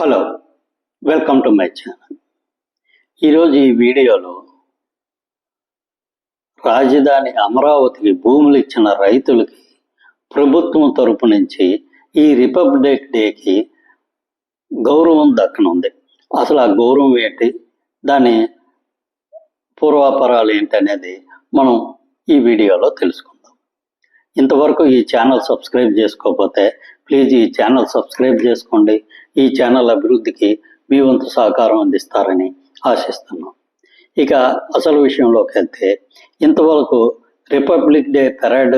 Hello welcome to my channel ఈరోజు ఈ వీడియోలో రాజధాని అమరావతికి భూములు ఇచ్చిన రైతులకి ప్రభుత్వం తరపు నుంచి ఈ రిపబ్లిక్ డేకి గౌరవం దక్కనుంది అసలు ఆ గౌరవం ఏంటి? దాని పూర్వాపరాలు ఏంటి అనేది మనం ఈ వీడియోలో తెలుసుకుందాం. ఇంతవరకు ఈ ఛానల్ సబ్స్క్రైబ్ చేసుకోకపోతే ప్లీజ్ ఈ ఛానల్ సబ్స్క్రైబ్ చేసుకోండి. ఈ ఛానల్ అభివృద్ధికి మీ వంతు సహకారం అందిస్తారని ఆశిస్తున్నాం. ఇక అసలు విషయంలోకి వెళ్తే ఇంతవరకు రిపబ్లిక్ డే పెరేడ్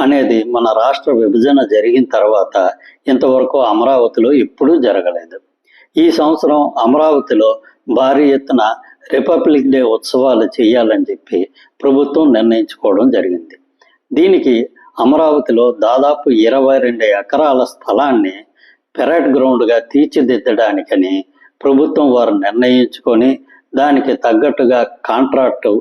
అనేది మన రాష్ట్ర విభజన జరిగిన తర్వాత ఇంతవరకు అమరావతిలో ఎప్పుడూ జరగలేదు. ఈ సంవత్సరం అమరావతిలో భారీ ఎత్తున రిపబ్లిక్ డే ఉత్సవాలు చేయాలని చెప్పి ప్రభుత్వం నిర్ణయించుకోవడం జరిగింది. దీనికి అమరావతిలో దాదాపు ఇరవై రెండు ఎకరాల స్థలాన్ని పెరడ్ గ్రౌండ్గా తీర్చిదిద్దడానికని ప్రభుత్వం వారు నిర్ణయించుకొని దానికి తగ్గట్టుగా కాంట్రాక్టు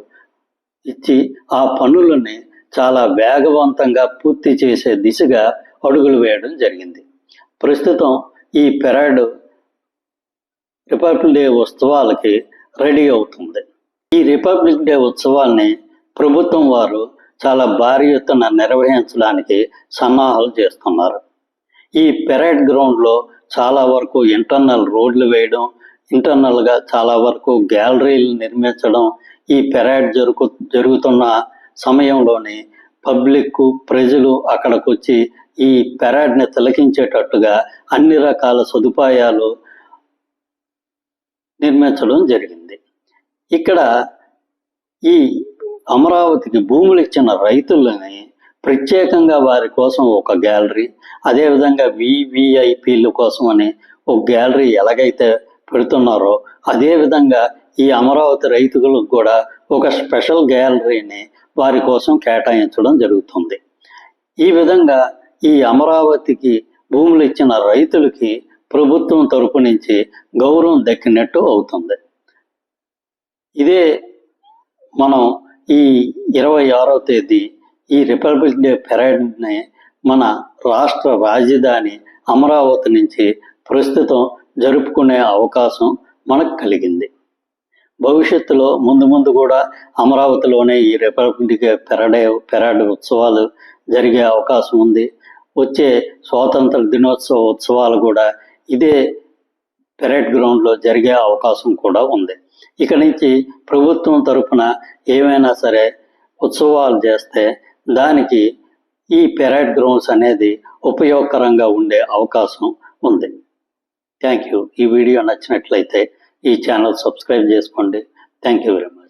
ఇచ్చి ఆ పనులని చాలా వేగవంతంగా పూర్తి చేసే దిశగా అడుగులు వేయడం జరిగింది. ప్రస్తుతం ఈ పెరడ్ రిపబ్లిక్ డే ఉత్సవాలకి రెడీ అవుతుంది. ఈ రిపబ్లిక్ డే ఉత్సవాల్ని ప్రభుత్వం వారు చాలా భారీ ఎత్తున నిర్వహించడానికి సన్నాహాలు చేస్తున్నారు. ఈ పెరేడ్ గ్రౌండ్లో చాలా వరకు ఇంటర్నల్ రోడ్లు వేయడం ఇంటర్నల్గా చాలా వరకు గ్యాలరీలు నిర్మించడం ఈ పెరేడ్ జరుగు జరుగుతున్న సమయంలోని పబ్లిక్ ప్రజలు అక్కడికి వచ్చి ఈ పెరాడ్ని తిలకించేటట్టుగా అన్ని రకాల సదుపాయాలు నిర్మించడం జరిగింది. ఇక్కడ ఈ అమరావతికి భూములు ఇచ్చిన రైతులని ప్రత్యేకంగా వారి కోసం ఒక గ్యాలరీ అదేవిధంగా వివిఐపీల కోసం అని ఒక గ్యాలరీ ఎలాగైతే పెడుతున్నారో అదేవిధంగా ఈ అమరావతి రైతులకు కూడా ఒక స్పెషల్ గ్యాలరీని వారి కోసం కేటాయించడం జరుగుతుంది. ఈ విధంగా ఈ అమరావతికి భూములు ఇచ్చిన రైతులకి ప్రభుత్వం తరపు నుంచి గౌరవం దక్కినట్టు అవుతుంది. ఇదే మనం ఈ ఇరవై ఆరో తేదీ ఈ రిపబ్లిక్ డే పెరేడ్ని మన రాష్ట్ర రాజధాని అమరావతి నుంచి ప్రస్తుతం జరుపుకునే అవకాశం మనకు కలిగింది. భవిష్యత్తులో ముందు ముందు కూడా అమరావతిలోనే ఈ రిపబ్లిక్ డే పెరడే పెరాడ్ ఉత్సవాలు జరిగే అవకాశం ఉంది. వచ్చే స్వాతంత్ర దినోత్సవ ఉత్సవాలు కూడా ఇదే పెరేడ్ గ్రౌండ్లో జరిగే అవకాశం కూడా ఉంది. ఇక నుంచి ప్రభుత్వం తరపున ఏమైనా సరే ఉత్సవాలు చేస్తే దానికి ఈ పెరేడ్ గ్రౌండ్స్ అనేది ఉపయోగకరంగా ఉండే అవకాశం ఉంది. థ్యాంక్ యూ ఈ వీడియో నచ్చినట్లయితే ఈ ఛానల్ సబ్స్క్రైబ్ చేసుకోండి. Thank you very much